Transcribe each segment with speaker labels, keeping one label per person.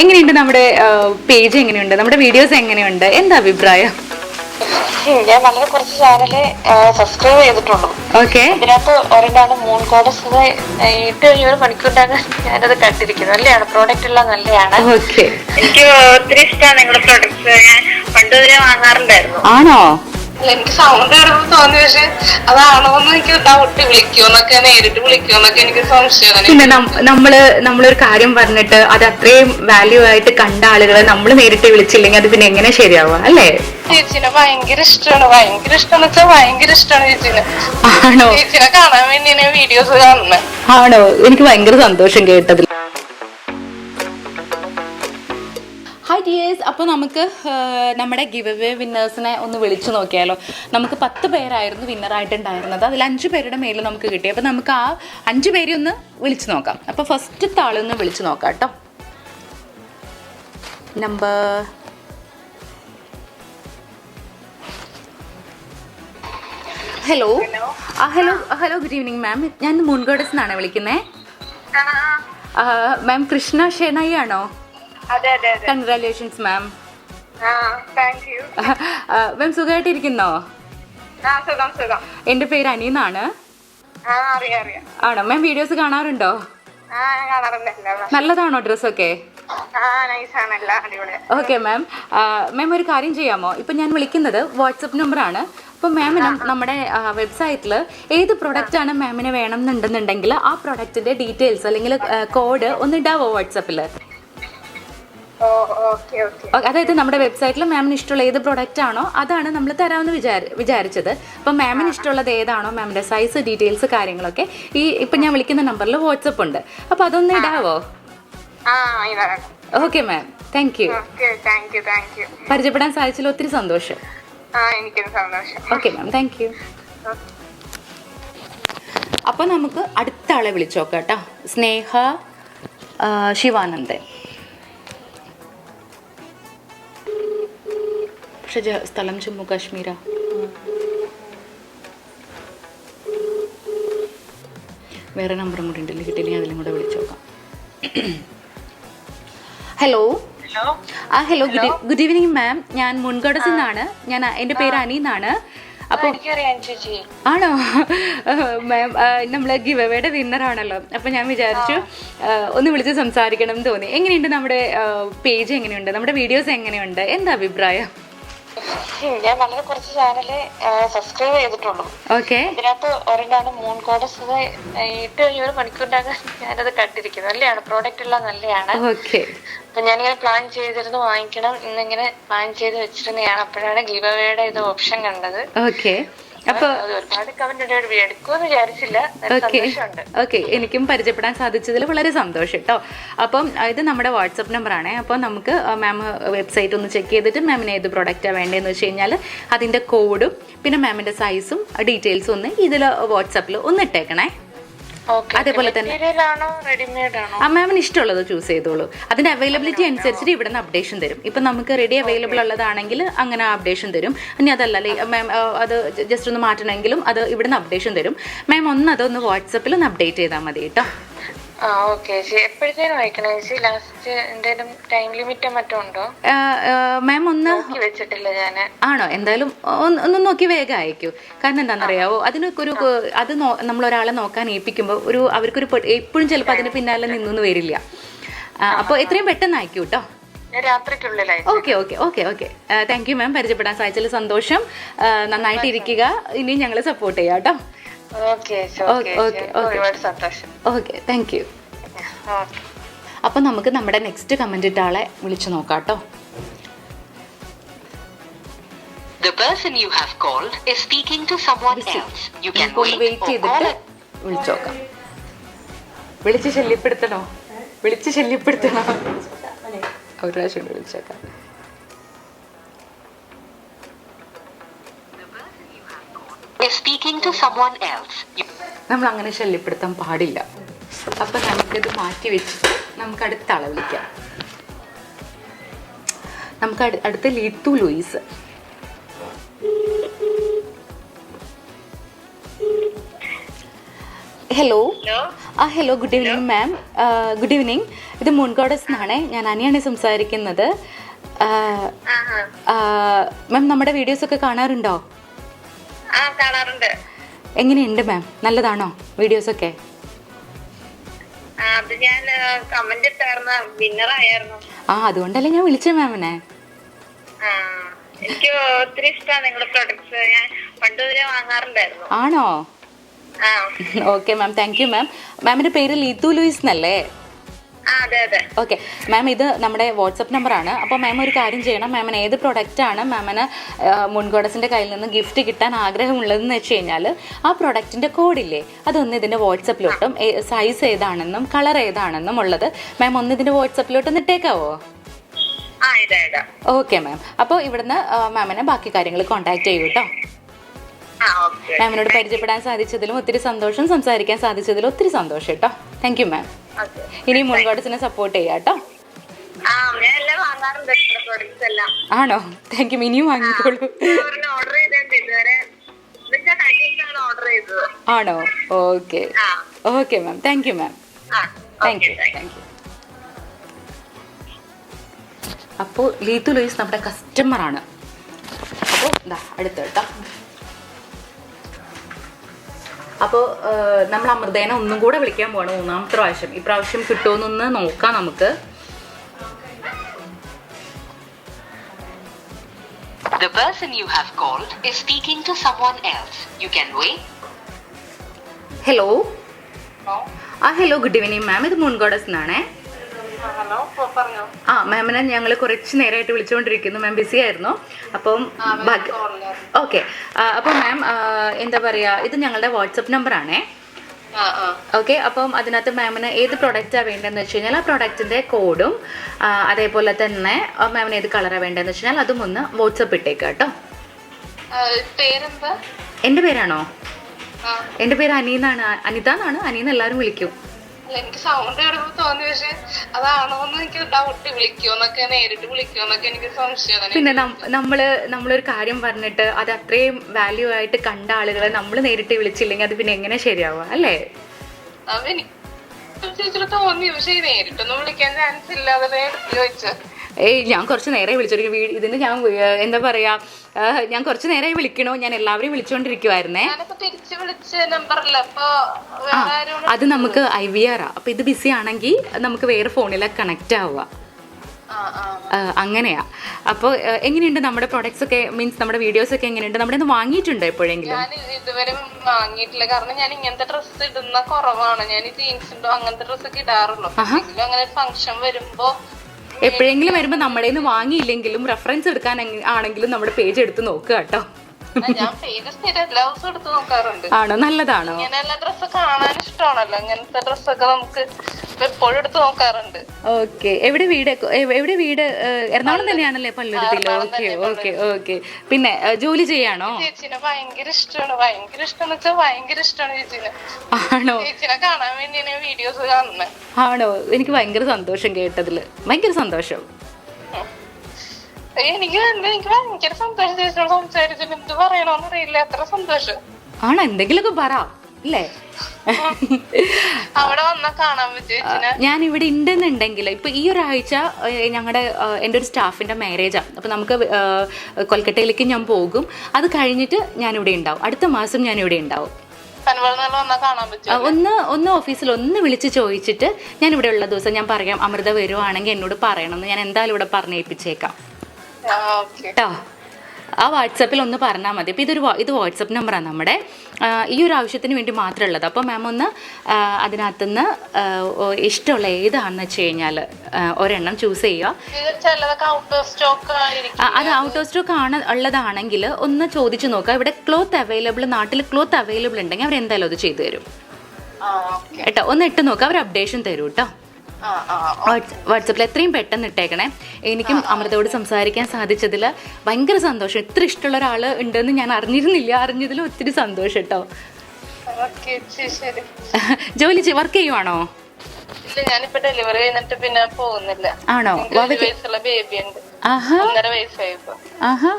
Speaker 1: എങ്ങനെയുണ്ട് നമ്മുടെ പേജ് എങ്ങനെയുണ്ട്? നമ്മുടെ വീഡിയോസ് എങ്ങനെയുണ്ട്? എന്താ അഭിപ്രായം?
Speaker 2: ഞാൻ വളരെ കുറച്ച് ചാനൽ സബ്സ്ക്രൈബ് ചെയ്തിട്ടുള്ളൂ.
Speaker 1: ഓക്കെ
Speaker 2: ഇതിനകത്ത് ഒരെണ്ണാണ് മൂൺ കോഡസ് ഇട്ട് കഴിഞ്ഞ ഒരു മണിക്കൂറിനകം ഞാനത് കണ്ടിരിക്കുന്നു. നല്ലതാണ് പ്രോഡക്റ്റ് എല്ലാം നല്ലതാണ് എനിക്ക് ഒത്തിരി ഇഷ്ടമാണ് നിങ്ങളുടെ പ്രോഡക്ട്സ് ഞാൻ പണ്ട് വരെ വാങ്ങാറുണ്ടായിരുന്നു.
Speaker 1: ആണോ?
Speaker 2: അല്ല എനിക്ക് സൗണ്ട് കേടുമ്പോൾ തോന്നി പക്ഷെ അതാണോ എന്ന് എനിക്ക് ഡൗട്ട് വിളിക്കുമെന്നൊക്കെ നേരിട്ട് വിളിക്കുമെന്നൊക്കെ എനിക്ക് സംശയം
Speaker 1: പിന്നെ നമ്മൾ നമ്മളൊരു കാര്യം പറഞ്ഞിട്ട് അത് അത്രയും വാല്യൂ ആയിട്ട് കണ്ട ആളുകളെ നമ്മൾ നേരിട്ട് വിളിച്ചില്ലെങ്കിൽ അത് പിന്നെ എങ്ങനെ ശരിയാവുക അല്ലേ?
Speaker 2: ചേച്ചിനെ ഭയങ്കര ഇഷ്ടമാണ് ഭയങ്കര ഇഷ്ടം വെച്ചാൽ ഭയങ്കര ഇഷ്ടമാണ് ചേച്ചിനെ.
Speaker 1: ആണോ?
Speaker 2: ചേച്ചിനെ കാണാൻ വേണ്ടി വീഡിയോസ് കാണുന്നത്
Speaker 1: ആണോ? എനിക്ക് ഭയങ്കര സന്തോഷം കേട്ടതിൽ. ഹായ് ഡിയേഴ്സ് അപ്പോൾ നമുക്ക് നമ്മുടെ ഗിവ് അവേ വിന്നേഴ്സിനെ ഒന്ന് വിളിച്ചു നോക്കിയാലോ. നമുക്ക് പത്ത് പേരായിരുന്നു വിന്നറായിട്ടുണ്ടായിരുന്നത് അതിൽ അഞ്ച് പേരുടെ മേലിൽ നമുക്ക് കിട്ടി. അപ്പോൾ നമുക്ക് ആ അഞ്ച് പേരെ ഒന്ന് വിളിച്ചു നോക്കാം. അപ്പോൾ ഫസ്റ്റ് ആളൊന്ന് വിളിച്ചു നോക്കാം കേട്ടോ. നമ്പർ ഹലോ ആ hello hello good evening ma'am ഞാൻ മുൻഗോഡസ് നിന്നാണ് വിളിക്കുന്നത് മാം കൃഷ്ണ ഷെണായി ആണോ കൺഗ്രാലേഷൻസ് മാം മാം സുഖമായിട്ടിരിക്കുന്നോ?
Speaker 2: ആ സുഖം സുഖം.
Speaker 1: എന്റെ പേര് അനീന്നാണ്. ആണോ? മാം വീഡിയോസ് കാണാറുണ്ടോ? നല്ലതാണോ ഡ്രസ്സൊക്കെ ഓക്കെ മാം മാം ഒരു കാര്യം ചെയ്യാമോ? ഇപ്പം ഞാൻ വിളിക്കുന്നത് വാട്സപ്പ് നമ്പറാണ് അപ്പോൾ മാമിന് നമ്മുടെ വെബ്സൈറ്റിൽ ഏത് പ്രൊഡക്റ്റാണ് മാമിന് വേണം എന്നുണ്ടെന്നുണ്ടെങ്കിൽ ആ പ്രൊഡക്റ്റിന്റെ ഡീറ്റെയിൽസ് അല്ലെങ്കിൽ കോഡ് ഒന്ന് ഇടാവോ വാട്സപ്പിൽ അതായത് നമ്മുടെ വെബ്സൈറ്റിൽ മാമിന് ഇഷ്ടമുള്ള ഏത് പ്രൊഡക്റ്റ് ആണോ അതാണ് നമ്മൾ തരാമെന്ന് വിചാരി വിചാരിച്ചത്. അപ്പം മാമിന് ഇഷ്ടമുള്ളത് ഏതാണോ മാമിന്റെ സൈസ് ഡീറ്റെയിൽസ് കാര്യങ്ങളൊക്കെ. ഈ ഇപ്പം ഞാൻ വിളിക്കുന്ന നമ്പറിൽ വാട്സപ്പ് ഉണ്ട്. അപ്പോൾ അതൊന്ന് ഇടാവോ? ഓക്കെ മാം താങ്ക് യു പരിചയപ്പെടാൻ സാധിച്ചതിൽ ഒത്തിരി സന്തോഷം. ഓക്കെ മാം താങ്ക് യു അപ്പോൾ നമുക്ക് അടുത്ത ആളെ വിളിച്ചോക്കാം കേട്ടോ. സ്നേഹ ശിവാനന്ദൻ. പക്ഷെ സ്ഥലം ജമ്മു കാശ്മീരാ. വേറെ നമ്പറും കൂടി ഉണ്ടല്ലോ കിട്ടിയില്ലെങ്കിൽ അതിലും കൂടെ വിളിച്ചു നോക്കാം ഹലോ ആ ഹലോ ഗുഡ് ഈവനിങ് മാം ഞാൻ മുൻകടസിൽ നിന്നാണ് ഞാൻ എന്റെ പേര് അനി എന്നാണ്. അപ്പോൾ ആണോ? മാം നമ്മൾ ഗിവ് അവയുടെ വിന്നർ ആണല്ലോ. അപ്പൊ ഞാൻ വിചാരിച്ചു ഒന്ന് വിളിച്ച് സംസാരിക്കണം എന്ന് തോന്നി. എങ്ങനെയുണ്ട് നമ്മുടെ പേജ് എങ്ങനെയുണ്ട്? നമ്മുടെ വീഡിയോസ് എങ്ങനെയുണ്ട്? എന്താ അഭിപ്രായം?
Speaker 2: ഞാൻ വളരെ കുറച്ച് ചാനൽ സബ്സ്ക്രൈബ് ചെയ്തിട്ടുള്ളൂ.
Speaker 1: ഓക്കെ.
Speaker 2: ഇതിനകത്ത് ഒരെണ്ണാണ് മൂൺ കോഡസ് ഇട്ട് കഴിഞ്ഞ ഒരു മണിക്കൂറിനകം ഞാനത് കണ്ടിരിക്കുന്നു. നല്ലതാണ് പ്രോഡക്റ്റ് എല്ലാം നല്ലതാണ്
Speaker 1: ഓക്കെ.
Speaker 2: അപ്പൊ ഞാനിങ്ങനെ പ്ലാൻ ചെയ്തിരുന്നു വാങ്ങിക്കണം ഇന്നിങ്ങനെ പ്ലാൻ ചെയ്ത് വെച്ചിരുന്നതാണ്. അപ്പോഴാണ് ഗീവ് അവേയുടെ ഇത് ഓപ്ഷൻ കണ്ടത്.
Speaker 1: ഓക്കെ. അപ്പോൾ
Speaker 2: അത് ഒരുപാട് കമന്റ് എടുക്കുമെന്ന് വിചാരിച്ചില്ല. നല്ല
Speaker 1: ഓക്കെ എനിക്കും പരിചയപ്പെടാൻ സാധിച്ചതിൽ വളരെ സന്തോഷം കേട്ടോ അപ്പം ഇത് നമ്മുടെ വാട്സപ്പ് നമ്പറാണ് അപ്പോൾ നമുക്ക് മാം വെബ്സൈറ്റ് ഒന്ന് ചെക്ക് ചെയ്തിട്ട് മാമിന് ഏത് പ്രൊഡക്റ്റാണ് വേണ്ടതെന്ന് വെച്ച് കഴിഞ്ഞാൽ അതിന്റെ കോഡും പിന്നെ മാമിന്റെ സൈസും ഡീറ്റെയിൽസും ഒന്ന് ഇതിൽ വാട്സപ്പിൽ ഒന്ന് ഇട്ടേക്കണേ. അതേപോലെ തന്നെ. മാമിന് ഇഷ്ടമുള്ളത് ചൂസ് ചെയ്തോളൂ. അതിന്റെ അവൈലബിലിറ്റി അനുസരിച്ചിട്ട് ഇവിടെ നിന്ന് അപ്ഡേഷൻ തരും. ഇപ്പം നമുക്ക് റെഡി അവൈലബിൾ ഉള്ളതാണെങ്കിൽ അങ്ങനെ അപ്ഡേഷൻ തരും. ഇനി അതല്ല മാം അത് ജസ്റ്റ് ഒന്ന് മാറ്റണമെങ്കിലും അത് ഇവിടെ നിന്ന് അപ്ഡേഷൻ തരും. മാം ഒന്ന് അതൊന്ന് വാട്സപ്പിൽ ഒന്ന് അപ്ഡേറ്റ് ചെയ്താൽ മതി കേട്ടോ.
Speaker 2: ആ ഓക്കെ ചേച്ചി എപ്പോഴത്തേനും അയക്കണേ ചേച്ചി ലാസ്റ്റ് എന്തെങ്കിലും ടൈം ലിമിറ്റ് മറ്റോ ഉണ്ടോ?
Speaker 1: മാം ഒന്ന്
Speaker 2: വെച്ചിട്ടില്ല
Speaker 1: ആണോ? എന്തായാലും ഒന്ന് നോക്കി വേഗം അയക്കൂ. കാരണം എന്താണെന്നറിയാവോ? അതിനൊക്കെ ഒരു അത് നമ്മൾ ഒരാളെ നോക്കാൻ ഏൽപ്പിക്കുമ്പോൾ ഒരു അവർക്കൊരു എപ്പോഴും ചിലപ്പോൾ അതിന് പിന്നാലെ നിന്നൊന്നും വരില്ല. അപ്പോൾ എത്രയും പെട്ടെന്ന് അയക്കൂ കേട്ടോ okay okay okay okay. Thank you ma'am പരിചയപ്പെടാൻ സാധിച്ചതിൽ സന്തോഷം. നന്നായിട്ട് ഇരിക്കുക ഇനി ഞങ്ങൾ സപ്പോർട്ട് ചെയ്യാം കേട്ടോ
Speaker 2: ഓക്കെ
Speaker 1: താങ്ക് യു അപ്പം നമുക്ക് നമ്മുടെ നെക്സ്റ്റ് കമന്റ് ഇട്ട ആളെ വിളിച്ചു നോക്കാട്ടോ. കേട്ടോ
Speaker 3: The person you have called is speaking to someone else. You can wait
Speaker 1: wait
Speaker 3: or call
Speaker 1: വിളിച്ചു നോക്കാം. വിളിച്ച് ശല്യപ്പെടുത്തണോ? വിളിച്ച് ശല്യപ്പെടുത്തണോ? ഒരു പ്രാവശ്യം വിളിച്ചേക്കാം. നമ്മൾ അങ്ങനെ ശല്യപ്പെടുത്താൻ പാടില്ല. അപ്പം നമുക്കിത് മാറ്റി വെച്ചിട്ട് നമുക്ക് അടുത്ത ആളെ വിളിക്കാം. നമുക്ക് അടു- അടുത്ത ലീത്തു ലൂയിസ്. ഹലോ?
Speaker 2: ഹലോ?
Speaker 1: ആ hello good evening ma'am good evening ഇത് മുൻകോടസ് എന്നാണ് ഞാൻ അനിയാണ് സംസാരിക്കുന്നത്. മാം നമ്മുടെ വീഡിയോസ് ഒക്കെ കാണാറുണ്ടോ?
Speaker 2: ആ കാണാറുണ്ട്.
Speaker 1: എങ്ങനെയുണ്ട് മാം? നല്ലതാണോ വീഡിയോസ്
Speaker 2: ഒക്കെ അത് ഞാൻ കമന്റ് ഇട്ടായിരുന്ന. വിന്നർ ആയിരുന്നു.
Speaker 1: ആ അതുകൊണ്ടല്ലേ ഞാൻ വിളിച്ചത് മാമിനെ
Speaker 2: ആ എനിക്ക് ഒത്തിരി ഇഷ്ടമാണ് നിങ്ങളുടെ പ്രൊഡക്ട്സ് ഞാൻ പണ്ട് വരെ വാങ്ങാറുണ്ടായിരുന്നു.
Speaker 1: ആണോ?
Speaker 2: ആ.
Speaker 1: Okay ma'am thank you ma'am മാമിന്റെ പേര് ലീതു ലൂയിസ് എന്നല്ലേ?
Speaker 2: ആ
Speaker 1: ഓക്കെ മാം ഇത് നമ്മുടെ വാട്സപ്പ് നമ്പറാണ് അപ്പോൾ മാം ഒരു കാര്യം ചെയ്യണം. മാമിന് ഏത് പ്രൊഡക്റ്റാണ് മാമിന് മുൻകോടസിന്റെ കയ്യിൽ നിന്ന് ഗിഫ്റ്റ് കിട്ടാൻ ആഗ്രഹമുള്ളതെന്ന് വെച്ച് കഴിഞ്ഞാൽ ആ പ്രൊഡക്റ്റിന്റെ കോഡില്ലേ അതൊന്ന് ഇതിന്റെ വാട്സപ്പിലോട്ടും സൈസ് ഏതാണെന്നും കളർ ഏതാണെന്നും ഉള്ളത് മാം ഒന്ന് ഇതിന്റെ വാട്സപ്പിലോട്ട് ഇട്ടേക്കാവോ ഓക്കെ മാം അപ്പോൾ ഇവിടുന്ന് മാമിനെ ബാക്കി കാര്യങ്ങൾ കോൺടാക്ട് ചെയ്യൂ കേട്ടോ മാമിനോട് പരിചയപ്പെടാൻ സാധിച്ചതിലും ഒത്തിരി സന്തോഷം. സംസാരിക്കാൻ സാധിച്ചതിലും ഒത്തിരി സന്തോഷം കേട്ടോ താങ്ക് യു മാം ഇനി മുൻകോടസിനെ സപ്പോർട്ട് ചെയ്യാം കേട്ടോ. ആണോ? താങ്ക് യു ഇനിയും വാങ്ങിക്കോളൂ. ആണോ okay okay ma'am thank you ma'am thank you thank you അപ്പോൾ ലീതു ലൂയിസ് നമ്മുടെ കസ്റ്റമറാണ് അപ്പോൾ അടുത്ത കേട്ടോ. അപ്പോൾ നമ്മൾ അമൃതേനെ ഒന്നും കൂടെ വിളിക്കാൻ പോകണം മൂന്നാമത്തെ പ്രാവശ്യം. ഈ പ്രാവശ്യം കിട്ടുമെന്നൊന്ന് നോക്കാം നമുക്ക്.
Speaker 3: The person you have called is speaking to someone else. You can wait.
Speaker 1: Hello ആ ഹലോ ഗുഡ് ഈവനിങ് മാം ഇത് മുൻകോടസ് എന്നാണേ ആ മാമിനെ ഞങ്ങൾ കുറച്ച് നേരമായിട്ട് വിളിച്ചുകൊണ്ടിരിക്കുന്നു മാം ബിസി ആയിരുന്നു. അപ്പം ഓക്കെ അപ്പോൾ മാം എന്താ പറയുക ഇത് ഞങ്ങളുടെ വാട്സപ്പ്
Speaker 2: നമ്പർ ആണേ.
Speaker 1: ഓക്കെ അപ്പം അതിനകത്ത് മാമിന് ഏത് പ്രൊഡക്റ്റാണ് വേണ്ടതെന്ന് വെച്ച് കഴിഞ്ഞാൽ ആ പ്രൊഡക്റ്റിന്റെ കോഡും അതേപോലെ തന്നെ മാമിന് ഏത് കളറാണ് വേണ്ടതെന്ന് വെച്ച് കഴിഞ്ഞാൽ അതും ഒന്ന് വാട്സപ്പ് ഇട്ടേക്കാം കേട്ടോ. എന്റെ പേരാണോ? എന്റെ പേര് അനീന്നാണ്. അനിത എന്നാണ് അനീന്ന് എല്ലാവരും വിളിക്കും.
Speaker 2: എനിക്ക് സൗണ്ട് കേട്ടപ്പോ തോന്നി പക്ഷെ അതാണോന്ന് എനിക്ക് ഡൗട്ട് വിളിക്കുമെന്നൊക്കെ നേരിട്ട് വിളിക്കുമെന്നൊക്കെ എനിക്ക് സംശയം
Speaker 1: പിന്നെ നമ്മൾ നമ്മളൊരു കാര്യം പറഞ്ഞിട്ട് അത് അത്രയും വാല്യൂ ആയിട്ട് കണ്ട ആളുകളെ നമ്മൾ നേരിട്ട് വിളിച്ചില്ലെങ്കിൽ അത് പിന്നെ എങ്ങനെ ശരിയാവുക അല്ലേ?
Speaker 2: അതെനിക്ക് തോന്നി പക്ഷെ നേരിട്ടൊന്നും വിളിക്കാൻ ചാൻസ് ഇല്ല അതല്ലേ ചോദിച്ചത്
Speaker 1: ഏയ് ഞാൻ കുറച്ച് നേരെ വിളിച്ചോണ്ടിരിക്കും വീട് ഇതിന് ഞാൻ എന്താ പറയാ ഞാൻ കുറച്ച് നേരമായി വിളിക്കണോ. ഞാൻ എല്ലാവരെയും വിളിച്ചുകൊണ്ടിരിക്കുവായിരുന്നേ അത് നമുക്ക് ഐ വി ആർ ആ അപ്പൊ ഇത് ബിസി ആണെങ്കിൽ നമുക്ക് വേറെ ഫോണിലെ കണക്ട് ആവുക. അങ്ങനെയാ. അപ്പോൾ എങ്ങനെയുണ്ട് നമ്മുടെ പ്രൊഡക്ട്സ് ഒക്കെ മീൻസ് നമ്മുടെ വീഡിയോസ് ഒക്കെ എങ്ങനെയുണ്ട്? നമ്മുടെ വാങ്ങിയിട്ടുണ്ടോ എപ്പോഴെങ്കിലും?
Speaker 2: ഞാൻ ഇതുവരെ വാങ്ങിയിട്ടില്ല. കാരണം ഞാൻ ഇങ്ങനത്തെ ഡ്രസ്സ് ഇടുന്ന കുറവാണ്. ഞാൻ ജീൻസ് ഉണ്ടോ അങ്ങനത്തെ ഡ്രസ്സ് ഒക്കെ ഇടാറുള്ളൂ. അങ്ങനെ ഫംഗ്ഷൻ വരുമ്പോ
Speaker 1: എപ്പോഴെങ്കിലും വരുമ്പോൾ നമ്മുടെ നിന്ന് വാങ്ങിയില്ലെങ്കിലും റെഫറൻസ് എടുക്കാൻ ആണെങ്കിലും നമ്മുടെ പേജ് എടുത്ത് നോക്കുക കേട്ടോ. ആണോ നല്ലതാണോ? ഓക്കെ. എവിടെ വീട്? എവിടെ വീട്? എറണാകുളം തന്നെയാണല്ലേ പള്ളുരുത്തിയിൽ ഓക്കെ ഓക്കെ ഓക്കെ. പിന്നെ ജോലി ചെയ്യാണോ?
Speaker 2: ഭയങ്കര ഇഷ്ടമാണ്. ഭയങ്കര ഇഷ്ടം വെച്ചാൽ ഭയങ്കര ഇഷ്ടമാണ് ചേച്ചിനെ.
Speaker 1: ആണോ?
Speaker 2: ചേച്ചിനെ കാണാൻ വേണ്ടി വീഡിയോസ് കാണുന്നത്
Speaker 1: ആണോ? എനിക്ക് ഭയങ്കര സന്തോഷം കേട്ടതിൽ. ഭയങ്കര സന്തോഷം.
Speaker 2: എനിക്ക് ഭയങ്കര സന്തോഷം ചേച്ചിയോട് സംസാരിച്ചിട്ട് എന്ത് പറയണോന്ന് അറിയില്ല. അത്ര സന്തോഷം.
Speaker 1: ആണോ? എന്തെങ്കിലുമൊക്കെ പറ അല്ലേ?
Speaker 2: അവിടെ വന്നാ കാണാൻ പറ്റും
Speaker 1: ഞാൻ ഇവിടെ ഉണ്ടെന്നുണ്ടെങ്കിൽ ഇപ്പൊ ഈ ഒരാഴ്ച ഞങ്ങളുടെ എന്റെ ഒരു സ്റ്റാഫിന്റെ മാരേജാണ് അപ്പൊ നമുക്ക് കൊൽക്കട്ടയിലേക്ക് ഞാൻ പോകും. അത് കഴിഞ്ഞിട്ട് ഞാൻ ഇവിടെ ഉണ്ടാവും. അടുത്ത മാസം ഞാൻ ഇവിടെ ഉണ്ടാവും ഒന്ന് ഒന്ന് ഓഫീസിൽ ഒന്ന് വിളിച്ച് ചോദിച്ചിട്ട് ഞാൻ ഇവിടെ ഉള്ള ദിവസം ഞാൻ പറയാം അമൃത വരുവാണെങ്കിൽ എന്നോട് പറയണമെന്ന് ഞാൻ എന്തായാലും ഇവിടെ പറഞ്ഞേൽപ്പിച്ചേക്കാം കേട്ടോ ആ വാട്സപ്പിൽ ഒന്ന് പറഞ്ഞാൽ മതി. അപ്പോൾ ഇതൊരു ഇത് വാട്സപ്പ് നമ്പറാണ് നമ്മുടെ. ഈ ഒരു ആവശ്യത്തിന് വേണ്ടി മാത്രമുള്ളത് അപ്പോൾ മാം ഒന്ന് അതിനകത്തുനിന്ന് ഇഷ്ടമുള്ള ഏതാണെന്ന് വെച്ച് കഴിഞ്ഞാൽ ഒരെണ്ണം ചൂസ് ചെയ്യുക. അത് ഔട്ട് ഓഫ് സ്റ്റോക്ക് ആണ് ഉള്ളതാണെങ്കിൽ ഒന്ന് ചോദിച്ചു നോക്കുക. ഇവിടെ ക്ലോത്ത് അവൈലബിൾ നാട്ടിൽ ക്ലോത്ത് അവൈലബിൾ ഉണ്ടെങ്കിൽ അവർ എന്തായാലും അത് ചെയ്തു തരും. കേട്ടോ? ഒന്ന് ഇട്ട് നോക്കുക അവർ അപ്ഡേഷൻ തരും കേട്ടോ വാട്സപ്പിൽ എത്രയും പെട്ടെന്ന് ഇട്ടേക്കണേ. എനിക്കും അമൃതയോട് സംസാരിക്കാൻ സാധിച്ചതിൽ ഭയങ്കര സന്തോഷം. ഇത്ര ഇഷ്ടമുള്ള ഒരാൾ ഉണ്ടെന്ന് ഞാൻ അറിഞ്ഞിരുന്നില്ല. അറിഞ്ഞതിൽ ഒത്തിരി സന്തോഷം കേട്ടോ ജോലി വർക്ക് ചെയ്യുവാണോ?
Speaker 2: ഇല്ല ഞാനിപ്പോ ഡെലിവറി കഴിഞ്ഞിട്ട് പിന്നെ പോകുന്നില്ല.
Speaker 1: ആണോ?
Speaker 2: വയസ്സുള്ള ഒന്നര
Speaker 1: ആഹാ.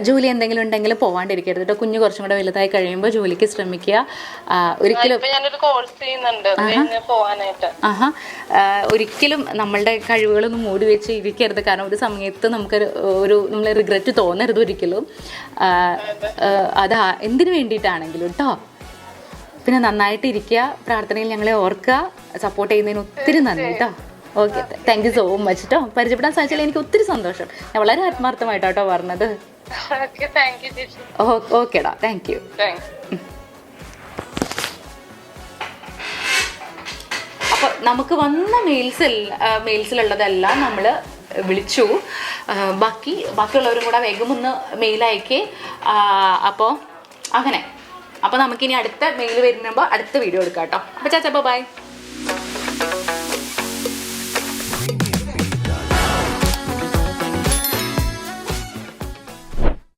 Speaker 1: ജോലി എന്തെങ്കിലും ഉണ്ടെങ്കിൽ പോവാണ്ടിരിക്കരുത് കേട്ടോ കുഞ്ഞു കുറച്ചും കൂടെ വലുതായി കഴിയുമ്പോൾ ജോലിക്ക് ശ്രമിക്കുക. ഒരിക്കലും
Speaker 2: ഇപ്പൊ ഞാനൊരു കോഴ്സ് ചെയ്യുന്നുണ്ട്. അത് കഴിഞ്ഞ് പോവാനായിട്ട്.
Speaker 1: ആഹാ. ആ, ഒരിക്കലും നമ്മളുടെ കഴിവുകളൊന്നും മൂടി വെച്ച് ഇരിക്കരുത്. കാരണം ഒരു സമയത്ത് നമുക്ക് ഒരു നമ്മൾ റിഗ്രറ്റ് തോന്നരുത് ഒരിക്കലും. അത് എന്തിനു വേണ്ടിയിട്ടാണെങ്കിലും കേട്ടോ പിന്നെ നന്നായിട്ട് ഇരിക്കുക പ്രാർത്ഥനയിൽ ഞങ്ങളെ ഓർക്കുക. സപ്പോർട്ട് ചെയ്യുന്നതിന് ഒത്തിരി നന്ദി കേട്ടോ okay thank you so much കേട്ടോ പരിചയപ്പെടാൻ സാധിച്ചാൽ എനിക്ക് ഒത്തിരി സന്തോഷം. ഞാൻ വളരെ ആത്മാർത്ഥമായിട്ടോ പറഞ്ഞത്.
Speaker 2: താങ്ക് യു
Speaker 1: അപ്പൊ ഓക്കേടാ താങ്ക് യു അപ്പോൾ നമുക്ക് വന്ന മെയിൽസിൽ മെയിൽസിലുള്ളതെല്ലാം നമ്മൾ വിളിച്ചു. ബാക്കി ബാക്കിയുള്ളവരും കൂടെ വേഗം ഒന്ന് മെയിൽ അയക്കേ. അപ്പോൾ അങ്ങനെ. അപ്പോൾ നമുക്കിനി അടുത്ത മെയിൽ വരുമ്പോൾ അടുത്ത വീഡിയോ എടുക്കാം കേട്ടോ അപ്പോൾ ചാച്ചപ്പോ ബൈ